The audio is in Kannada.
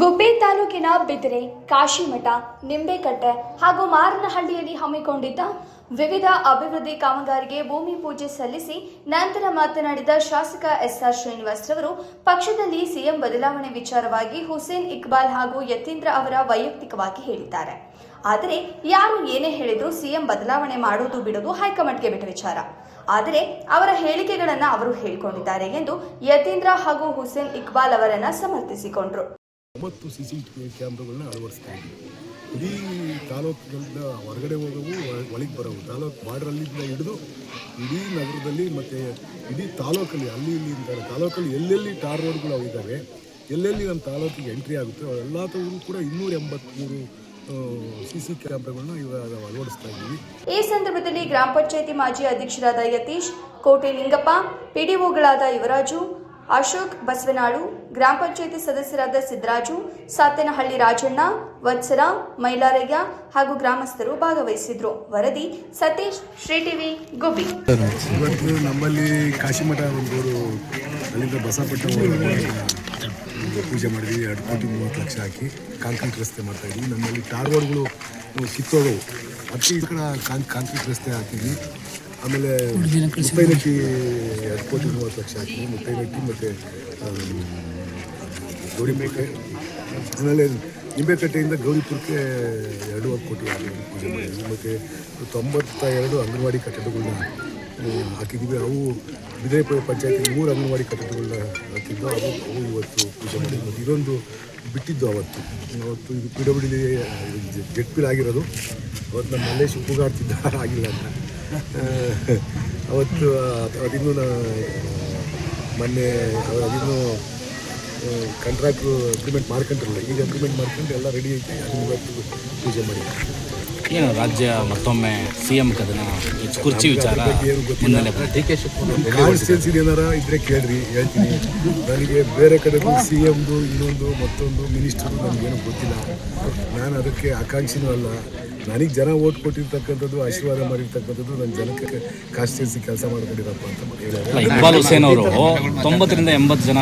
ಗುಬ್ಬಿ ತಾಲೂಕಿನ ಬಿದಿರೆ, ಕಾಶಿಮಠ, ನಿಂಬೆಕಟ್ಟೆ ಹಾಗೂ ಮಾರನಹಳ್ಳಿಯಲ್ಲಿ ಹಮ್ಮಿಕೊಂಡಿದ್ದ ವಿವಿಧ ಅಭಿವೃದ್ಧಿ ಕಾಮಗಾರಿಗೆ ಭೂಮಿ ಪೂಜೆ ಸಲ್ಲಿಸಿ ನಂತರ ಮಾತನಾಡಿದ ಶಾಸಕ ಎಸ್ಆರ್ ಶ್ರೀನಿವಾಸ್ ರವರು, ಪಕ್ಷದಲ್ಲಿ ಸಿಎಂ ಬದಲಾವಣೆ ವಿಚಾರವಾಗಿ ಹುಸೇನ್ ಇಕ್ಬಾಲ್ ಹಾಗೂ ಯತೀಂದ್ರ ಅವರ ವೈಯಕ್ತಿಕವಾಗಿ ಹೇಳಿದ್ದಾರೆ. ಆದರೆ ಯಾರು ಏನೇ ಹೇಳಿದ್ರು ಸಿಎಂ ಬದಲಾವಣೆ ಮಾಡುವುದು ಬಿಡುವುದು ಹೈಕಮಾಂಡ್ಗೆ ಬಿಟ್ಟ ವಿಚಾರ. ಆದರೆ ಅವರ ಹೇಳಿಕೆಗಳನ್ನು ಅವರು ಹೇಳಿಕೊಂಡಿದ್ದಾರೆ ಎಂದು ಯತೀಂದ್ರ ಹಾಗೂ ಹುಸೇನ್ ಇಕ್ಬಾಲ್ ಅವರನ್ನ ಸಮರ್ಥಿಸಿಕೊಂಡರು. ಒಂಬತ್ತು ಸಿ ಸಿ ಕ್ಯಾಮ್ರಾಗಳನ್ನ ಅಳವಡಿಸ್ತಾ ಇದ್ದೀವಿ ಇಡೀ ತಾಲೂಕಿನಿಂದ ಹೊರಗಡೆ ಹೋಗೋವು ಒಳ- ಒಳಗೆ ಬರೋವು, ತಾಲೂಕು ಬಾರ್ಡ್ರಲ್ಲಿಂದ ಹಿಡಿದು ಇಡೀ ನಗರದಲ್ಲಿ ಮತ್ತು ಇಡೀ ತಾಲೂಕಲ್ಲಿ, ಅಲ್ಲಿ ಇಲ್ಲಿ ಅಂತಾರೆ ತಾಲೂಕಲ್ಲಿ ಎಲ್ಲೆಲ್ಲಿ ಟಾರ್ ರೋಡ್ಗಳು ಇದ್ದಾವೆ, ಎಲ್ಲೆಲ್ಲಿ ನಮ್ಮ ತಾಲೂಕಿಗೆ ಎಂಟ್ರಿ ಆಗುತ್ತೆ ಎಲ್ಲ ತವರು ಕೂಡ ಇನ್ನೂರ ಎಂಬತ್ತ್ಮೂರು ಸಿ ಸಿ ಕ್ಯಾಮ್ರಾಗಳನ್ನ ಇವಾಗ ಅಳವಡಿಸ್ತಾ ಇದ್ದೀವಿ. ಈ ಸಂದರ್ಭದಲ್ಲಿ ಗ್ರಾಮ ಪಂಚಾಯಿತಿ ಮಾಜಿ ಅಧ್ಯಕ್ಷರಾದ ಯತೀಶ್ ಕೋಟೆ ಲಿಂಗಪ್ಪ ಪಿಡಿಒಗಳಾದ ಯುವರಾಜು ಅಶೋಕ್ ಬಸವನಾಳು, ಗ್ರಾಮ ಪಂಚಾಯಿತಿ ಸದಸ್ಯರಾದ ಸಿದ್ದರಾಜು, ಸಾತೇನಹಳ್ಳಿ ರಾಜಣ್ಣ ವತ್ಸರ ಮೈಲಾರಯ್ಯ ಹಾಗೂ ಗ್ರಾಮಸ್ಥರು ಭಾಗವಹಿಸಿದ್ರು. ವರದಿ ಸತೀಶ್, ಶ್ರೀ ಟಿವಿ, ಗುಬ್ಬಿ. ಇವತ್ತು ನಮ್ಮಲ್ಲಿ ಕಾಶಿಮಠ ಒಂದು ಅಲ್ಲಿಂದ ಬಸಪಟ್ಟ ಪೂಜೆ ಮಾಡಿದ್ವಿ, ಎರಡು ಕೋಟಿ ಮೂವತ್ತು ಲಕ್ಷ ಹಾಕಿ ಕಾಂಕ್ರೀಟ್ ರಸ್ತೆ ಮಾಡ್ತಾ ಇದ್ವಿ. ನಮ್ಮಲ್ಲಿ ಟಾರ್ ರೋಡ್ಗಳು ಕಿತ್ತೋದವು ಅದಕ್ಕೆ ಈ ಕಡೆ ಕಾಂಕ್ರೀಟ್ ರಸ್ತೆ ಹಾಕಿದ್ವಿ. ಆಮೇಲೆ ಮುತ್ತೈನಟ್ಟಿ ಎರಡು ಕೋಟಿ ಮೂವತ್ತು ಲಕ್ಷ ಹಾಕಿದ್ವಿ ಲಕ್ಷ ಮತ್ತು ಗೌರಿಮೇಕೆ ಆಮೇಲೆ ನಿಂಬೆಕಟ್ಟೆಯಿಂದ ಗೌರಿಪುರಕ್ಕೆ ಎರಡೂವರೆ ಕೋಟಿ ಪೂಜೆ ಮಾಡಿದ್ವಿ ಮತ್ತು ತೊಂಬತ್ತ ಎರಡು ಅಂಗನವಾಡಿ ಕಟ್ಟಡಗಳನ್ನ ಹಾಕಿದ್ದೀವಿ. ಹಾಕಿದ್ವಿ ಅವು ಬಿದರೆ ಪಂಚಾಯತಿ ಮೂರು ಅಂಗನವಾಡಿ ಕಟ್ಟಡಗಳನ್ನ ಹಾಕಿದ್ದು. ಅವು ಅವು ಇವತ್ತು ಪೂಜೆ ಮಾಡಿದ್ವಿ ಮತ್ತು ಇದೊಂದು ಬಿಟ್ಟಿದ್ದು ಅವತ್ತು. ಅವತ್ತು ಇದು P W D Z pill ಆಗಿರೋದು. ಅವತ್ತು ನಮ್ಮ ಮಲ್ಲೇಶ್ ಉಪಗಾಡ್ತಿದ್ದ ಆಗಿಲ್ಲ ಅಂತ. ಅವತ್ತು ಅದಿನ್ನೂ ನಾ ಮೊನ್ನೆ ಅವ್ರು ಅದಿನ್ನೂ ಕಾಂಟ್ರಾಕ್ಟ್ರು ಅಗ್ರಿಮೆಂಟ್ ಮಾಡ್ಕೊಂಡ್ರಲ್ಲ ಈಗ ಅಗ್ರಿಮೆಂಟ್ ಮಾಡ್ಕೊಂಡು ಎಲ್ಲ ರೆಡಿ ಐತೆ ಅದನ್ನ ಇವತ್ತು ಪೂಜೆ ಮಾಡಿ ಏನು ರಾಜ್ಯ ಮತ್ತೊಮ್ಮೆ ಸಿಎಂ ಕದನ ಹೆಚ್ಚು ಕುರ್ಚಿ ವಿಚಾರ ಏನು ಗೊತ್ತಿಲ್ಲ. ಮುನ್ನೆಲೆ ಬಂತು. ಕಾನ್ಸ್ಟಿಟ್ಯೂನ್ಸಿ ಏನಾರ ಇದ್ರೆ ಕೇಳ್ರಿ ಹೇಳ್ತೀನಿ ನನಗೆ ಬೇರೆ ಕಡೆಗೂ ಸಿ ಎಮ್ದು ಇನ್ನೊಂದು ಮತ್ತೊಂದು ಮಿನಿಸ್ಟರ್ ನನಗೇನು ಗೊತ್ತಿಲ್ಲ ನಾನು ಅದಕ್ಕೆ ಆಕಾಂಕ್ಷಿನೂ ಅಲ್ಲ ನನಗೆ ಜನ ಓಟ್ ಕೊಟ್ಟಿರ್ತಕ್ಕಂಥದ್ದು, ಆಶೀರ್ವಾದ ಮಾಡಿರ್ತಕ್ಕಂಥದ್ದು ನನ್ನ ಜನಕ್ಕೆ ಕಾನ್ಸ್ಟಿಟ್ಯೂನ್ಸಿ ಕೆಲಸ ಮಾಡ್ಕೊಂಡಿರಪ್ಪ ಅಂತ ಹೇಳಿ ಇಕ್ಬಾಲ್ ಹುಸೇನ್ ಅವರು ತೊಂಬತ್ತರಿಂದ ಎಂಬತ್ತು ಜನ